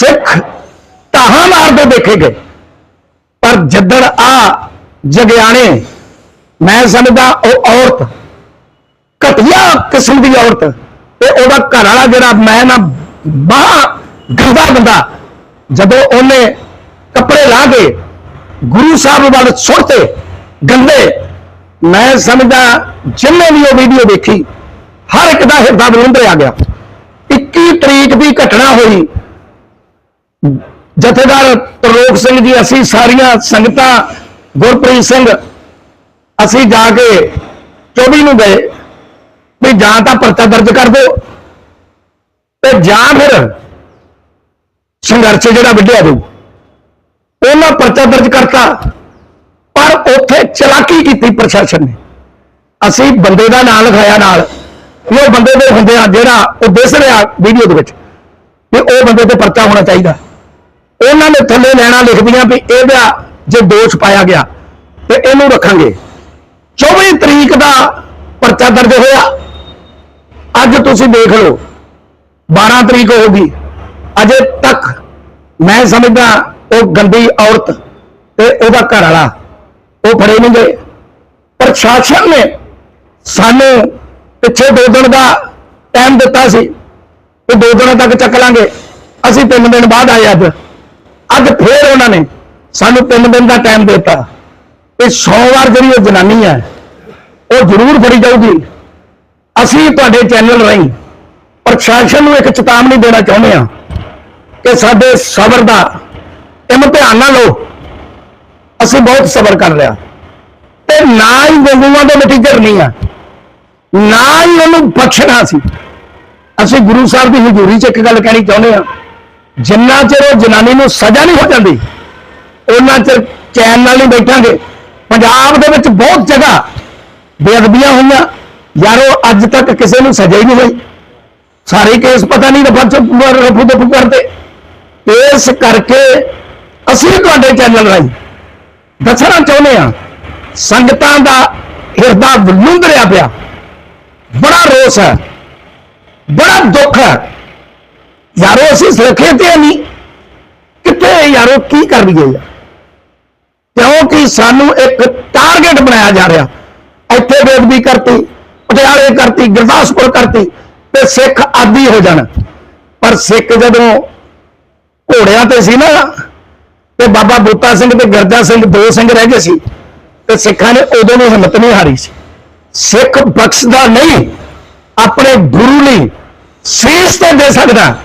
ਸਿੱਖ ਤਾਹਾਂ ਮਾਰਦੇ ਦੇਖੇ ਗਏ। ਪਰ ਜੱਦੜ ਆ ਜਗਿਆਣੇ, ਮੈਂ ਸਮਝਦਾ ਉਹ ਔਰਤ, ਘਟੀਆ ਕਿਸਮ ਦੀ ਔਰਤ ਤੇ ਉਹਦਾ ਘਰ ਵਾਲਾ ਜਿਹੜਾ ਮੈਂ ਨਾ ਬਾਹ ਗੰਦਾ ਬੰਦਾ। ਜਦੋਂ ਉਹਨੇ ਕੱਪੜੇ ਲਾ ਕੇ ਗੁਰੂ ਸਾਹਿਬ ਵੱਲ ਸੁੱਟਤੇ ਗੰਦੇ, ਮੈਂ ਸਮਝਦਾ ਜਿੰਨੇ ਵੀ ਉਹ ਵੀਡੀਓ ਦੇਖੀ, ਹਰ ਇੱਕ ਦਾ ਹਿਰਦਾ ਬਲੁੰਦਰ ਆ ਗਿਆ। 21 ਤਰੀਕ ਦੀ ਘਟਨਾ ਹੋਈ ਜਥੇਦਾਰ ਤਰਲੋਕ ਸਿੰਘ ਜੀ, ਅਸੀਂ ਸਾਰੀਆਂ ਸੰਗਤਾਂ, ਗੁਰਪ੍ਰੀਤ ਸਿੰਘ, ਅਸੀਂ ਜਾ ਕੇ 24 ਨੂੰ ਗਏ ਵੀ ਜਾਂ ਤਾਂ ਪਰਚਾ ਦਰਜ ਕਰ ਦਿਓ ਤੇ ਜਾਂ ਫਿਰ ਸੰਘਰਸ਼ ਜਿਹੜਾ ਵਿੱਢਿਆ ਜਾਊ। ਉਹਨਾਂ ਪਰਚਾ ਦਰਜ ਕਰਤਾ, ਪਰ ਉੱਥੇ ਚਲਾਕੀ ਕੀਤੀ ਪ੍ਰਸ਼ਾਸਨ ਨੇ। ਅਸੀਂ ਬੰਦੇ ਦਾ ਨਾਂ ਲਿਖਾਇਆ ਨਾਲ ਵੀ ਉਹ ਬੰਦੇ ਦੇ ਹੁੰਦੇ ਆ ਜਿਹੜਾ ਉਹ ਦਿਸ ਰਿਹਾ ਵੀਡੀਓ ਦੇ ਵਿੱਚ ਵੀ ਉਹ ਬੰਦੇ ਤੇ ਪਰਚਾ ਹੋਣਾ ਚਾਹੀਦਾ। ਉਹਨਾਂ ਨੇ ਥੱਲੇ ਲੈਣਾ ਲਿਖਦੀਆਂ ਵੀ ਇਹਦਾ ਜੇ ਦੋਸ਼ ਪਾਇਆ ਗਿਆ ਤੇ ਇਹਨੂੰ ਰੱਖਾਂਗੇ। 24 ਤਰੀਕ ਦਾ ਪਰਚਾ ਦਰਜ ਹੋਇਆ। ਅੱਜ ਤੁਸੀਂ ਦੇਖ ਲਓ 12 ਤਰੀਕ ਹੋ ਗਈ। ਅਜੇ ਤੱਕ ਮੈਂ ਸਮਝਦਾ ਉਹ ਗੰਦੀ ਔਰਤ ਤੇ ਉਹਦਾ ਘਰ ਵਾਲਾ, ਉਹ ਫੜੇ ਨਹੀਂ ਗਏ। ਪ੍ਰਸ਼ਾਸਨ ਨੇ ਸਾਨੂੰ ਪਿੱਛੇ ਦੋ ਦਿਨ ਦਾ ਟਾਈਮ ਦਿੱਤਾ ਸੀ। ਕਿ ਦੋ ਦਿਨਾਂ ਤੱਕ ਚੱਕ ਲਾਂਗੇ। ਅਸੀਂ ਤਿੰਨ ਦਿਨ ਬਾਅਦ ਆਏ ਅੱਜ। ਅੱਜ ਫੇਰ ਉਹਨਾਂ ਨੇ ਸਾਨੂੰ ਤਿੰਨ ਦਿਨ ਦਾ ਟਾਈਮ ਦਿੱਤਾ। ਕਿ ਸੋਮਵਾਰ ਜਿਹੜੀ ਉਹ ਜਨਾਨੀ ਹੈ, ਉਹ ਜ਼ਰੂਰ ਫੜੀ ਜਾਊਗੀ। ਅਸੀਂ ਤੁਹਾਡੇ ਚੈਨਲ ਰਾਹੀਂ ਪ੍ਰਸ਼ਾਸਨ ਨੂੰ ਇੱਕ ਚੇਤਾਵਨੀ ਦੇਣਾ ਚਾਹੁੰਦੇ ਹਾਂ ਕਿ ਸਾਡੇ ਸਬਰ ਦਾ ਇਮਤਿਹਾਨ ਨਾ ਲਓ। ਅਸੀਂ ਬਹੁਤ ਸਬਰ ਕਰ ਲਿਆ। ਤੇ ਨਾ ਹੀ ਗੰਗੂਆਂ ਦੇ ਨਤੀਜੇ ਨਹੀਂ ਆ। ਨਾ ਹੀ ਉਹਨੂੰ ਬਖਸ਼ਣਾ ਸੀ। ਅਸੀਂ ਗੁਰੂ ਸਾਹਿਬ ਦੀ ਹਜ਼ੂਰੀ 'ਚ ਇੱਕ ਗੱਲ ਕਹਿਣੀ ਚਾਹੁੰਦੇ ਹਾਂ। ਜਿੰਨਾ ਚਿਰ ਉਹ ਜਨਾਨੀ ਨੂੰ ਸਜ਼ਾ ਨਹੀਂ ਹੋ ਜਾਂਦੀ ਉਹਨਾਂ ਚਿਰ ਚੈਨ ਨਾਲ ਨਹੀਂ ਬੈਠਾਂਗੇ। ਪੰਜਾਬ ਦੇ ਵਿੱਚ ਬਹੁਤ ਜਗ੍ਹਾ ਬੇਅਦਬੀਆਂ ਹੋਈਆਂ। ਯਾਰੋ, ਅੱਜ ਤੱਕ ਕਿਸੇ ਨੂੰ ਸਜ਼ਾ ਹੀ ਨਹੀਂ ਹੋਈ। ਸਾਰੇ ਕੇਸ ਪਤਾ ਨਹੀਂ ਰਫਾ ਚ ਰਫੂ ਦਫੂ ਕਰਦੇ। ਇਸ ਕਰਕੇ ਅਸੀਂ ਤੁਹਾਡੇ ਚੈਨਲ ਰਾਹੀਂ ਦੱਸਣਾ ਚਾਹੁੰਦੇ ਹਾਂ, ਸੰਗਤਾਂ ਦਾ ਹਿਰਦਾ ਵਲੂੰਦਰਿਆ ਪਿਆ। ਬੜਾ ਰੋਸ ਹੈ, ਬੜਾ ਦੁੱਖ ਹੈ। ਯਾਰੋ ਅਸੀਂ ਸੁਰੱਖਿਅਤ ਤੇ ਨਹੀਂ। ਕਿੱਥੇ ਯਾਰੋ? ਕੀ ਕਰ ਲਈਏ ਯਾਰ? ਕਿਉਂਕਿ ਸਾਨੂੰ ਇੱਕ ਟਾਰਗੇਟ ਬਣਾਇਆ ਜਾ ਰਿਹਾ। ਇੱਥੇ ਬੇਦਬੀ ਕਰਤੀ, ਪਟਿਆਲੇ ਕਰਤੀ, ਗੁਰਦਾਸਪੁਰ ਕਰਤੀ ਤੇ ਸਿੱਖ ਆਦੀ ਹੋ ਜਾਣ। ਪਰ ਸਿੱਖ ਜਦੋਂ ਘੋੜਿਆਂ ਤੇ ਸੀ ਨਾ, ਤੇ ਬਾਬਾ ਬੂਟਾ ਸਿੰਘ ਤੇ ਗਰਜਾ ਸਿੰਘ ਦੋ ਸਿੰਘ ਰਹਿ ਗਏ ਸੀ, ਤੇ ਸਿੱਖਾਂ ਨੇ ਉਦੋਂ ਵੀ ਹਿੰਮਤ ਨਹੀਂ ਹਾਰੀ ਸੀ। ਸਿੱਖ ਬਖਸ਼ਦਾ ਨਹੀਂ, ਆਪਣੇ ਗੁਰੂ ਲਈ ਸੀਸ ਤੇ ਦੇ ਸਕਦਾ।